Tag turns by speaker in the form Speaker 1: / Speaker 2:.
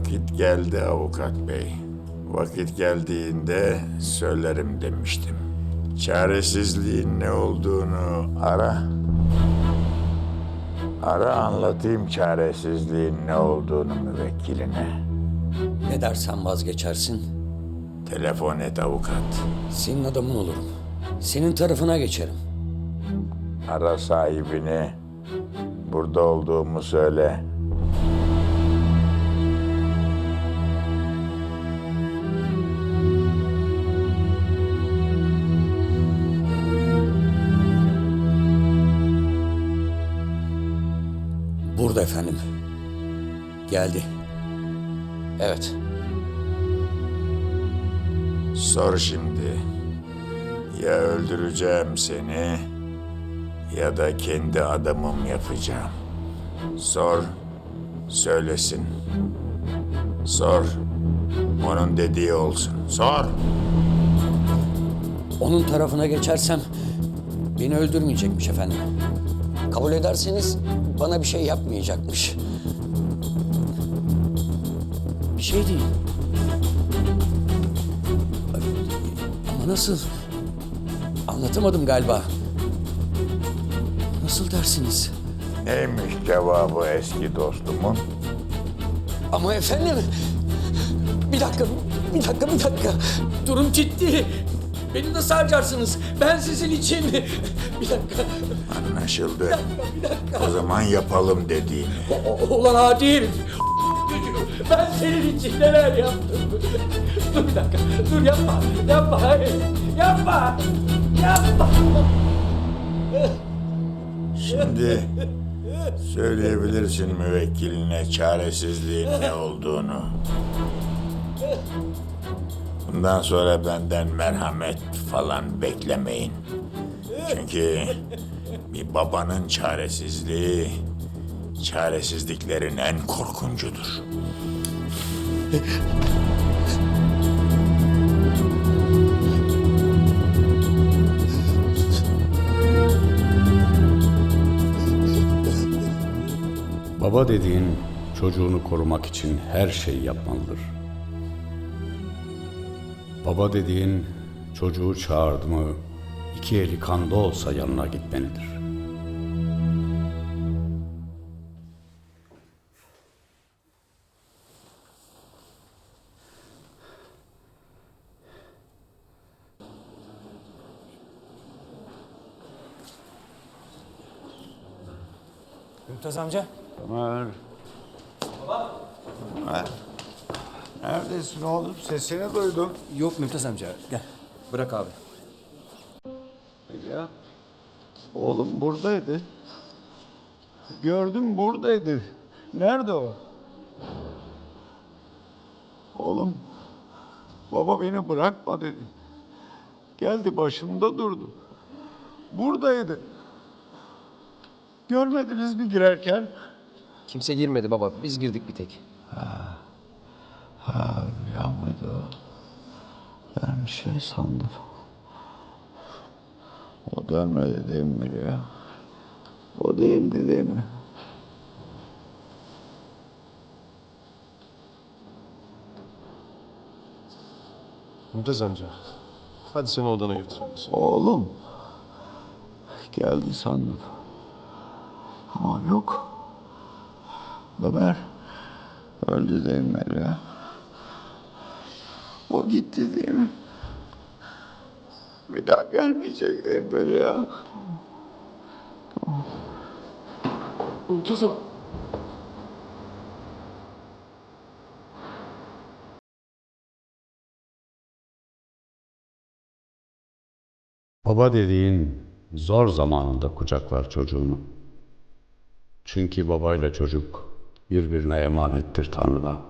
Speaker 1: Vakit geldi avukat bey. Vakit geldiğinde söylerim demiştim. Çaresizliğin ne olduğunu ara. Ara anlatayım çaresizliğin ne olduğunu müvekkiline.
Speaker 2: Ne dersen vazgeçersin.
Speaker 1: Telefon et avukat.
Speaker 2: Senin adamın olurum. Senin tarafına geçerim.
Speaker 1: Ara sahibini. Burada olduğumu söyle.
Speaker 2: Burada efendim. Geldi. Evet.
Speaker 1: Sor şimdi. Ya öldüreceğim seni ya da kendi adamım yapacağım. Sor, söylesin. Sor, onun dediği olsun. Sor.
Speaker 2: Onun tarafına geçersem beni öldürmeyecekmiş efendim. Kabul ederseniz bana bir şey yapmayacakmış. Bir şey değil. Ama nasıl? Anlatamadım galiba. Nasıl dersiniz?
Speaker 1: Neymiş cevabı eski dostumun?
Speaker 2: Ama efendim... Bir dakika, bir dakika, bir dakika. Durum ciddi. Beni nasıl harcarsınız? Ben sizin için... Bir dakika,
Speaker 1: Anlaşıldı.
Speaker 2: bir dakika.
Speaker 1: O zaman yapalım dediğini.
Speaker 2: O- Ulan adi herif. Ben senin için neler yaptım. Dur bir dakika. Dur yapma. Yapma. Hayır. Yapma. Yapma.
Speaker 1: Şimdi söyleyebilirsin müvekkiline çaresizliğin ne olduğunu. Bundan sonra benden merhamet falan beklemeyin. Çünkü bir babanın çaresizliği çaresizliklerin en korkuncudur.
Speaker 3: Baba dediğin çocuğunu korumak için her şeyi yapmalıdır. Baba dediğin çocuğu çağırdı mı iki eli kanda olsa yanına gitmelidir.
Speaker 4: Mümtaz amca.
Speaker 5: Ömer. Ömer. Neredesin oğlum? Sesini duydum.
Speaker 4: Yok Mümtaz amca. Gel. Bırak abi.
Speaker 5: Ya. Oğlum buradaydı. Gördüm buradaydı. Nerede o? Oğlum. Baba beni bırakma dedi. Geldi başımda durdu. Buradaydı. Görmediniz mi girerken?
Speaker 6: Kimse girmedi baba. Biz girdik bir tek.
Speaker 5: Ha rüya mıydı o? Ben bir şey sandım. O dönmedi değil mi rüya? O değildi değil mi?
Speaker 7: Mümtaz amca. Hadi seni odana götürelim.
Speaker 5: Oğlum. Geldi sandım. Ama yok. Ömer. Öldü değil mi rüya? O gitti değil mi? Bir daha gelmeyecek değil mi rüya?
Speaker 3: Baba dediğin zor zamanında kucaklar çocuğunu. Çünkü babayla çocuk birbirine emanettir Tanrı'dan.